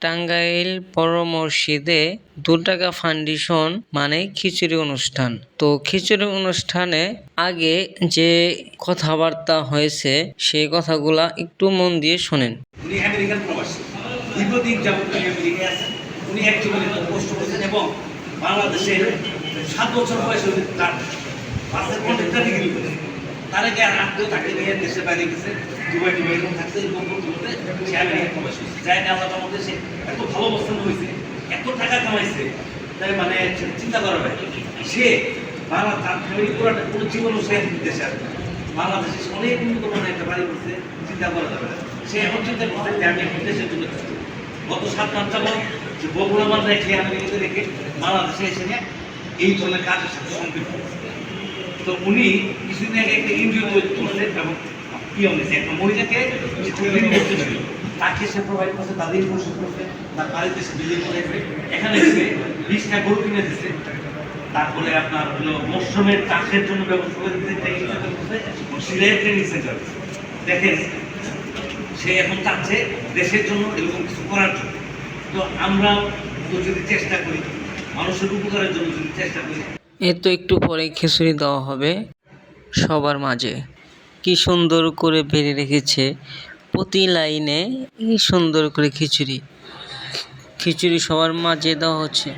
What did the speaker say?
টাঙ্গাইল পৌর মসজিদে দু টাকা ফাউন্ডেশন মানে খিচুড়ি অনুষ্ঠান। তো খিচুড়ি অনুষ্ঠানে আগে যে কথাবার্তা হয়েছে, সেই কথাগুলা একটু মন দিয়ে শোনেন। আমেরিকান তার আগে আর আত্মীয় দেশের বাইরে গেছে। দুবাই টুবাই এরকম থাকছে, এরকম করতে সে আমেরিকান প্রবাসী হয়েছে যাই না, আল্লাহ মধ্যে সে এত ভালো অবস্থান হয়েছে এত টাকা কামাইছে, তাই মানে চিন্তা করা হয় সে বাংলা তার ফ্যামিলি পুরোটা পুরো জীবনও সে দেশে আসবে বাংলাদেশে অনেক উন্নত মানের একটা বাড়ি করছে, চিন্তা করা যাবে সে এখন চিন্তা করছে যে আমি এখন দেশের জন্য। গত সাত মাস যাবত যে বগুড়া মাল রেখে আমেরিকাতে রেখে বাংলাদেশে এসে এই ধরনের কাজের সাথে সম্পৃক্ত। তো উনি কিছুদিন আগে একটা ইন্ডিও তৈরি করছে এবং ইয়ে হয়েছে একটা মহিলাকে তাকে সে প্রোভাইড করছে তাদের ইনফরমেশন করছে, তার বাড়িতে সে এখানে বিশটা গরু কিনে দিচ্ছে তারপরে আপনার হলো মরশুমের চাষের জন্য ব্যবস্থা করে দিতে ট্রেনিং সেন্টার দেখেন, সে এখন চাচ্ছে দেশের জন্য এরকম কিছু করার জন্য। তো আমরা তো যদি চেষ্টা করি, মানুষের উপকারের জন্য যদি চেষ্টা করি। এ তো একটু পরে খিচুড়ি দেওয়া হবে সবার মাঝে। কি সুন্দর করে বেড়ে রেখেছে, প্রতি লাইনে সুন্দর করে খিচুড়ি। খিচুড়ি সবার মাঝে দেওয়া হচ্ছে।